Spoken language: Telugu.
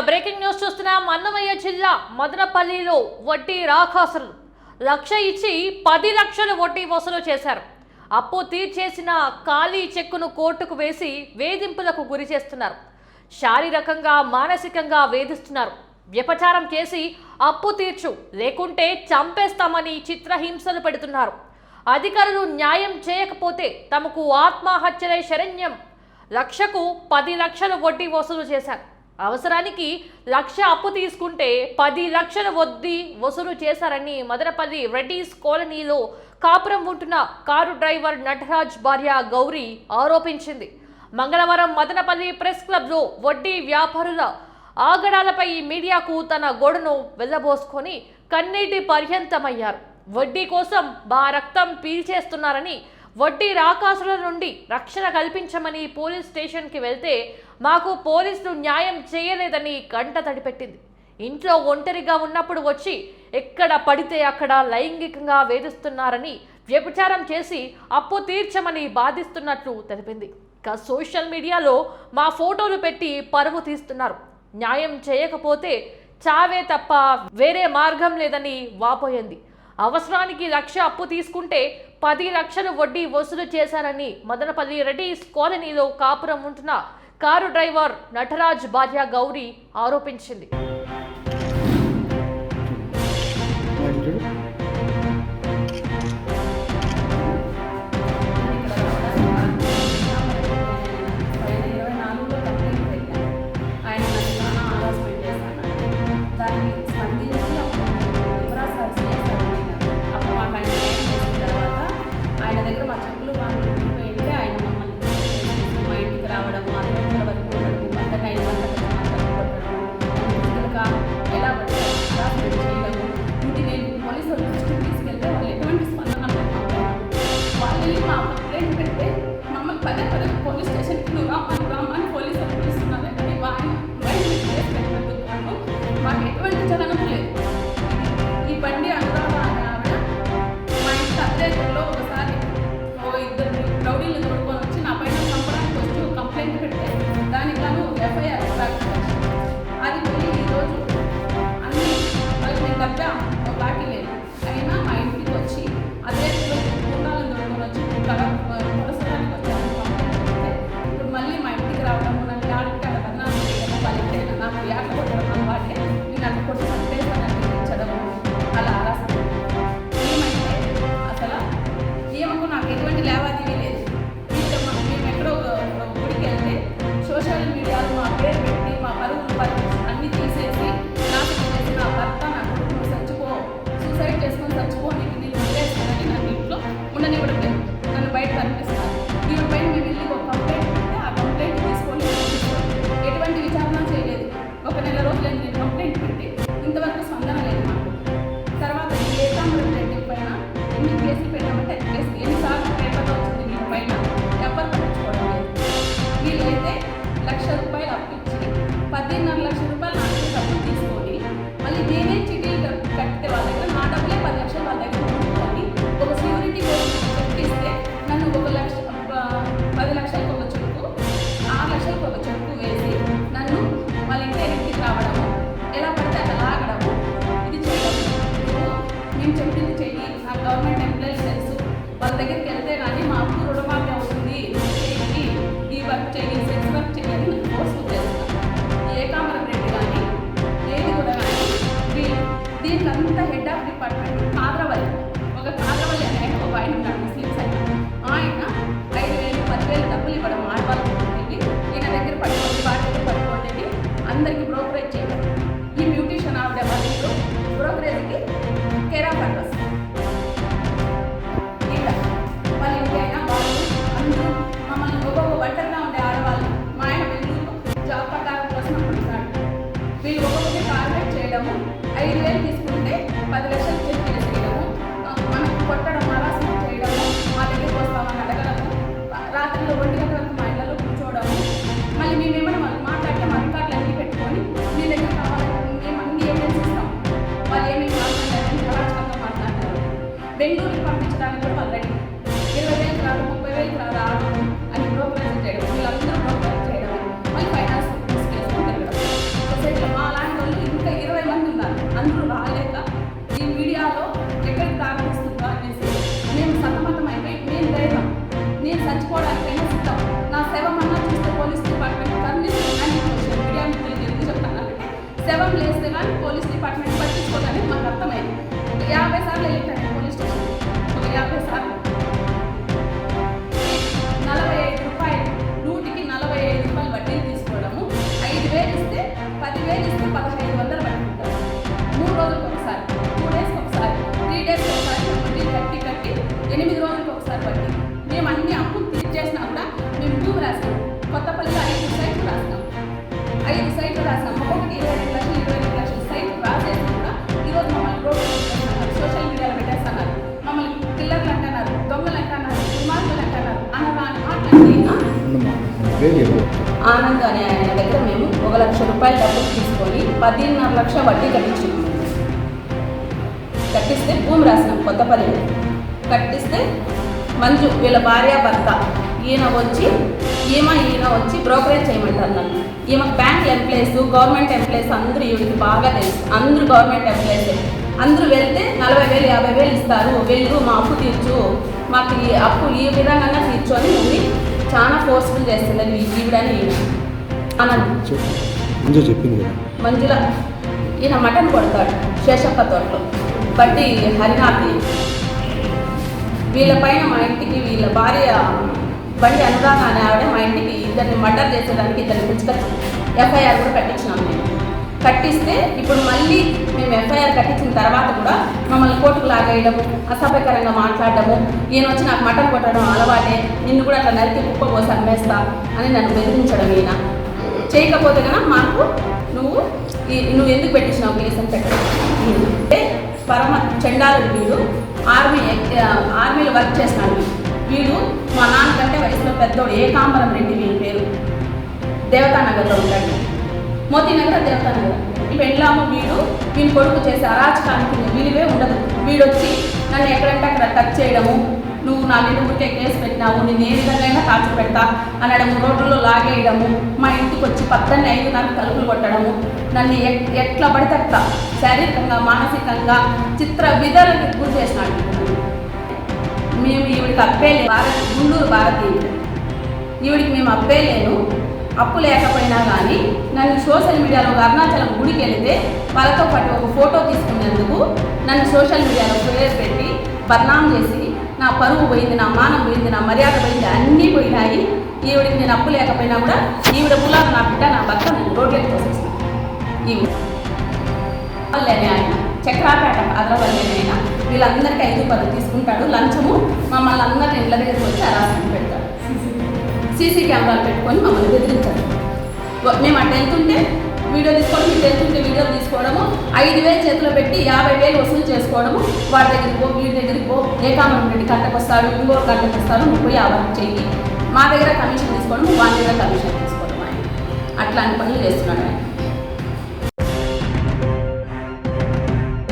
బ్రేకింగ్ న్యూస్ చూస్తున్నాం అన్నమయ్య జిల్లా మదనపల్లిలో వడ్డీ రాఖాసులు. లక్ష ఇచ్చి పది లక్షలు వడ్డీ వసూలు చేశారు. అప్పు తీర్చేసిన ఖాళీ చెక్కును కోర్టుకు వేసి వేధింపులకు గురి చేస్తున్నారు. శారీరకంగా మానసికంగా వేధిస్తున్నారు. వ్యపచారం చేసి అప్పు తీర్చు లేకుంటే చంపేస్తామని చిత్రహింసలు పెడుతున్నారు. అధికారులు న్యాయం చేయకపోతే తమకు ఆత్మహత్యలే శరణ్యం. లక్షకు పది లక్షలు వడ్డీ వసూలు చేశారు. అవసరానికి లక్ష అప్పు తీసుకుంటే పది లక్షల వద్దీ వసూలు చేశారని మదనపల్లి రెడ్డిస్ కాలనీలో కాపురం ఉంటున్న కారు డ్రైవర్ నటరాజ్ భార్య గౌరీ ఆరోపించింది. మంగళవారం మదనపల్లి ప్రెస్ క్లబ్లో వడ్డీ వ్యాపారుల ఆగడాలపై మీడియాకు తన గోడను వెళ్ళబోసుకొని కన్నీటి పర్యంతమయ్యారు. వడ్డీ కోసం బా రక్తం పీల్చేస్తున్నారని వడ్డీ రాకాసుల నుండి రక్షణ కల్పించమని పోలీస్ స్టేషన్కి వెళ్తే మాకు పోలీసులు న్యాయం చేయలేదని గంట తడిపెట్టింది. ఇంట్లో ఒంటరిగా ఉన్నప్పుడు వచ్చి ఎక్కడ పడితే అక్కడ లైంగికంగా వేధిస్తున్నారని వ్యభిచారం చేసి అప్పు తీర్చమని బాధిస్తున్నట్లు తెలిపింది. ఇక సోషల్ మీడియాలో మా ఫోటోలు పెట్టి పరువు తీస్తున్నారు. న్యాయం చేయకపోతే చావే తప్ప వేరే మార్గం లేదని వాపోయింది. అవసరానికి లక్ష అప్పు తీసుకుంటే పది లక్షలు వడ్డీ వసూలు చేశారని మదనపల్లి రెడ్డిస్ కాలనీలో కాపురం ఉంటున్న కారు డ్రైవర్ నటరాజ్ భార్య గౌరీ ఆరోపించింది Thank you. porque డివిడెంట్ తీసుకుంటే పది లక్షలు Nó 呀 ఎనిమిది రోజులకు ఒకసారి వడ్డీ మేము అన్ని అప్పులు తీర్చేసినా కూడా మేము భూమి రాసాం కొత్తపల్లిలో ఐదు సైట్లు రాస్తాం? ఐదు సైట్లు రాసాం ఒకటి ఇరవై ఐదు లక్షలు ఇరవై ఐదు లక్షలు సైట్లు రాసేసి కూడా ఈరోజు మమ్మల్ని రోడ్డు సోషల్ మీడియాలో పెట్టేస్తున్నారు. మమ్మల్ని పిల్లర్లు అంటున్నారు దొంగలు అంటున్నారు దుర్మార్గులు అంటున్నారు అనరాని మాటలన్నీ ఆనంద్ అనే ఆయన దగ్గర మేము ఒక లక్ష రూపాయలు డబ్బులు తీసుకొని పదిన్నర లక్ష వడ్డీ కట్టించాము కట్టిస్తే భూమి రాసినాం కొత్తపల్లి కట్టిస్తే మంజు వీళ్ళ భార్య భర్త ఈయన వచ్చి ఈమె ఈయన వచ్చి బ్రోకరేజ్ చేయమంటారు నన్ను. ఈమె బ్యాంక్ ఎంప్లాయీస్ గవర్నమెంట్ ఎంప్లాయీస్ అందరూ ఈవిడికి బాగా తెలుసు. అందరూ గవర్నమెంట్ ఎంప్లాయీస్ అందరూ వెళ్తే నలభై వేలు యాభై వేలు ఇస్తారు. వెళ్ళు మా అప్పు తీర్చు. మాకు ఈ అప్పు ఈ విధంగా తీర్చు అని ఉంది చాలా ఫోర్స్ఫుల్ చేస్తుంది ఈవిడని అనంత్. చెప్పు ముందు చెప్పింది మంజుల ఈయన మటన్ కొడతాడు శేషప్ప తోటలో. బట్టి హరినాథి వీళ్ళ పైన మా ఇంటికి వీళ్ళ భార్య బండి అనురాధ అనే ఆవిడ మా ఇంటికి ఇద్దరిని మర్డర్ చేసేదానికి ఇద్దరిని పిలుచుకొచ్చి ఎఫ్ఐఆర్ కూడా కట్టించినాం మేము. కట్టిస్తే ఇప్పుడు మళ్ళీ మేము ఎఫ్ఐఆర్ కట్టించిన తర్వాత కూడా మమ్మల్ని కోర్టుకు లాగేయడము అసభ్యకరంగా మాట్లాడడము ఈయన వచ్చి నాకు మటన్ కొట్టడం అలవాటే నిన్ను కూడా అట్లా నరికి కుప్ప పోసి అమ్మేస్తా అని నన్ను బెదిరించడం ఈయన. చేయకపోతే కనుక మాకు నువ్వు ఈ- నువ్వు ఎందుకు పెట్టించినావు కేసు అని అంటే పరమ చండాలుడు వీడు. ఆర్మీ ఆర్మీలో వర్క్ చేస్తున్నాడు వీడు. మా నాన్నకంటే వయసులో పెద్దోడు. ఏకాంబరం రెడ్డి వీడి పేరు. దేవతానగర్లో ఉంటాడు. మోతీనగర్ దేవతానగర్ ఈ పెండ్లాము వీడు వీని కొడుకు చేసే అరాచకానికి విలువే ఉండదు. వీడొచ్చి నన్ను ఎక్కడంటే అక్కడ టచ్ చేయడము నువ్వు నా మీద ఉంటే కేసు పెట్టినావు నేను ఏ విధంగా టార్చర్ పెడతా అనడము రోడ్లలో లాగేయడము మా ఇంటికి వచ్చి పద్దెనిమిది ఐదు నాకు తలుపులు కొట్టడము నన్ను ఎట్- ఎట్లా పడితే అట్లా శారీరకంగా మానసికంగా చిత్ర విధాలకు గురి చేసినాడు. మేము ఈవిడికి అప్పేలే భారత్ గుండూరు భారతీయుడు ఈవిడికి మేము అప్పేలేను అప్పు లేకపోయినా కానీ నన్ను సోషల్ మీడియాలో ఒక అరుణాచలం గుడికి వెళితే వాళ్ళతో పాటు ఒక ఫోటో తీసుకునేందుకు నన్ను సోషల్ మీడియాలో పేరు పెట్టి బదనాం చేసి నా పరువు పోయింది నా మానం పోయింది నా మర్యాద పోయింది అన్నీ పోయినాయి. ఈవిడికి నేను అప్పు లేకపోయినా కూడా ఈవిడ మూలాలు నా బిడ్డ నా భర్త నేను రోడ్లకి తోసేస్తాను ఈవిడ. వల్లేనే ఆయన. చక్రాపేట అదరవల్లేనే ఆయన. వీళ్ళందరికీ ఐదు పది తీసుకుంటాడు. లంచము మమ్మల్ని అందరిని ఇళ్ళ దగ్గరికి వచ్చి అరాసన పెడతాడు. సీసీ కెమెరాలు పెట్టుకొని మమ్మల్ని బెదిరించాడు. మేము అటు వెళ్తుంటే వీడియో తీసుకొని మీరు వెళ్తుంటే వీడియో తీసుకోవడము ఐదు వేలు చేతిలో పెట్టి యాభై వేలు వసూలు చేసుకోవడము వాడి దగ్గరికి పో వీడి దగ్గరికి పో ఏకామరం రెడ్డి కట్టకు వస్తాడు ఇంకో కట్టకు వస్తాడు నువ్వు పోయి ఆవరణ చెయ్యి మా దగ్గర కమిషన్ తీసుకోవడం వాళ్ళ దగ్గర కమిషన్ తీసుకోవడం ఆయన అట్లాంటి పనులు చేస్తున్నాడు ఆయన.